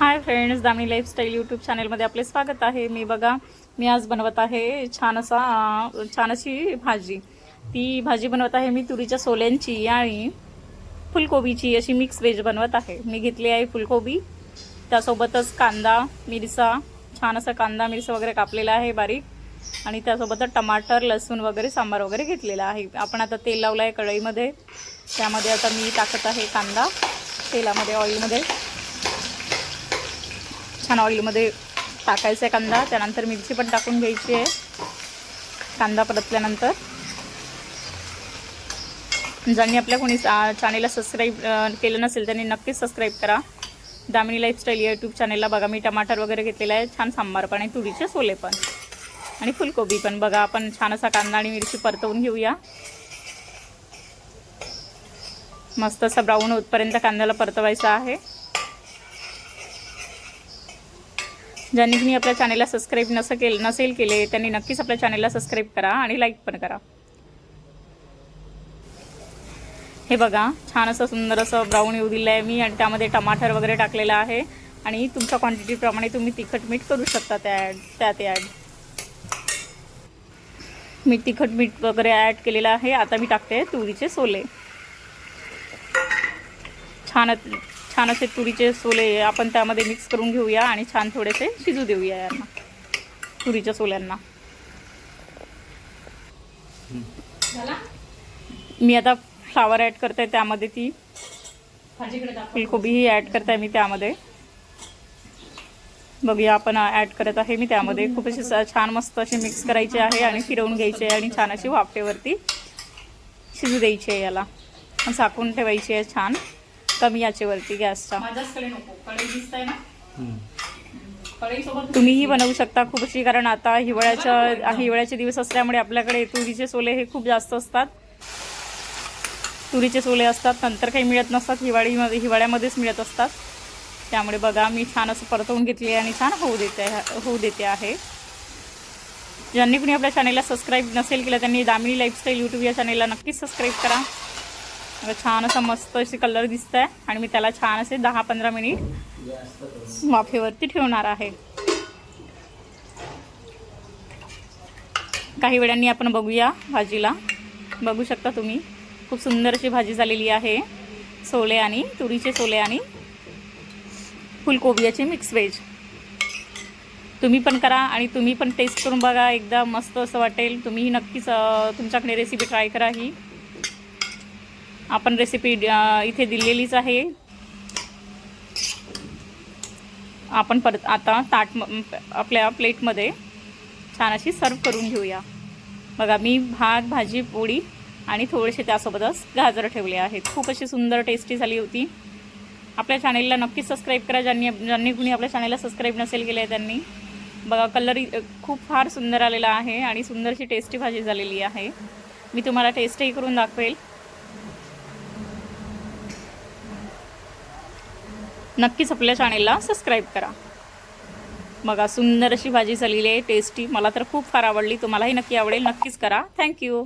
हाय friends दामी lifestyle YouTube चॅनलमध्ये आपले स्वागत आहे. मी बघा मी आज बनवत आहे छान असा छान अशी भाजी. ती भाजी बनवत आहे मी तुरीच्या सोल्यांची आणि फुलकोबीची अशी मिक्स व्हेज बनवत आहे. मी घेतली आहे फुलकोबी. त्यासोबतच कांदा मिरचा छान असा कांदा मिरसा वगैरे कापलेला आहे बारीक. आणि त्यासोबतच टमाटर लसूण वगैरे सांबार वगैरे घेतलेला आहे. आपण आता तेल लावलं आहे कढईमध्ये. त्यामध्ये आता मी टाकत आहे कांदा. तेलामध्ये ऑइलमध्ये छान ऑइलमध्ये टाकायचा आहे कांदा. त्यानंतर मिरची पण टाकून घ्यायची आहे. कांदा परतल्यानंतर. ज्यांनी आपल्या कोणी चॅनेलला सबस्क्राईब केलं नसेल त्यांनी नक्कीच सबस्क्राईब करा. दामिनी लाईफस्टाईल यूट्यूब चॅनेलला बघा. मी टमाटर वगैरे घेतलेला आहे. छान सांबार पण आणि तुरीचे सोले पण. आणि फुलकोबी पण. बघा आपण छान असा कांदा आणि मिरची परतवून घेऊया. मस्त असा ब्राऊन होतपर्यंत कांद्याला परतवायचा आहे. ज्यांनी मी आपल्या चॅनेलला सबस्क्राईब नसं केलं नसेल केले त्यांनी नक्कीच आपल्या चॅनेलला सबस्क्राईब करा आणि लाईक पण करा. हे बघा छान असं सुंदर असं ब्राऊन येऊ दिलं आहे मी आणि त्यामध्ये टमाटर वगैरे टाकलेलं आहे. आणि तुमच्या क्वांटिटीप्रमाणे तुम्ही तिखट मीठ करू शकता त्या ॲड त्यात ॲड मी तिखट मीठ वगैरे ॲड केलेलं आहे. आता मी टाकते तुरीचे सोले. छान छान असे तुरीचे सोले आपण त्यामध्ये मिक्स करून घेऊया आणि छान थोडेसे शिजू देऊया यांना तुरीच्या सोल्यांना. मी आता फ्लावर ॲड करते त्यामध्ये ती. फुलकोबीही ॲड करते मी त्यामध्ये. बघूया आपण ॲड करत आहे मी त्यामध्ये. खूप अशी स- छान मस्त अशी मिक्स करायची आहे आणि फिरवून घ्यायची आहे आणि छान अशी वाफेवरती शिजू द्यायची आहे याला. झाकून ठेवायची आहे छान. कमी याचेवरती गॅसच्या तुम्हीही बनवू शकता खूप अशी कारण आता हिवाळ्याच्या हिवाळ्याचे दिवस असल्यामुळे आपल्याकडे तुरीचे सोले हे खूप जास्त असतात. तुरीचे सोले असतात नंतर काही मिळत नसतात. हिवाळीमध्ये हिवाळ्यामध्येच मिळत असतात. त्यामुळे बघा मी छान असं परतवून घेतली आहे आणि छान होऊ देते होऊ देते आहे. ज्यांनी कुणी आपल्या चॅनेलला सबस्क्राईब नसेल केलं त्यांनी दामिनी लाईफस्टाईल यूट्यूब या चॅनेलला नक्कीच सबस्क्राईब करा. आता छान असा मस्त असे कलर दिसत आहे आणि मी त्याला छान असे दहा पंधरा मिनिट वाफेवरती ठेवणार आहे. काही वेळांनी आपण बघूया भाजीला. बघू शकता तुम्ही. खूप सुंदर अशी भाजी झालेली आहे. सोले आणि तुरीचे सोले आणि फुलकोबियाचे मिक्स व्हेज तुम्ही पण करा आणि तुम्ही पण टेस्ट करून बघा. एकदा मस्त असं वाटेल. तुम्हीही नक्कीच तुमच्याकडे रेसिपी ट्राय करा ही. आपण रेसिपी इथे दिलेलीच आहे. आपण परत आता ताट म- आपल्या प्लेटमध्ये छान अशी सर्व करून घेऊया. बघा मी भात भाजी पोळी आणि थोडेसे त्यासोबतच गाजर ठेवले आहेत. खूप अशी सुंदर टेस्टी झाली होती. आपल्या चॅनेलला नक्कीच सबस्क्राईब करा. ज्यांनी ज्यांनी कुणी आपल्या चॅनेलला सबस्क्राईब नसेल केलं आहे त्यांनी. बघा कलर खूप फार सुंदर आलेला आहे आणि सुंदरशी टेस्टी भाजी झालेली आहे. मी तुम्हाला टेस्टही करून दाखवेल. नक्कीच आपल्या चॅनेलला सबस्क्राईब करा. बघा सुंदर अशी भाजी झालेली आहे टेस्टी मला तर खूप फार आवडली. तुम्हालाही नक्की आवडेल. नक्कीच करा. थँक्यू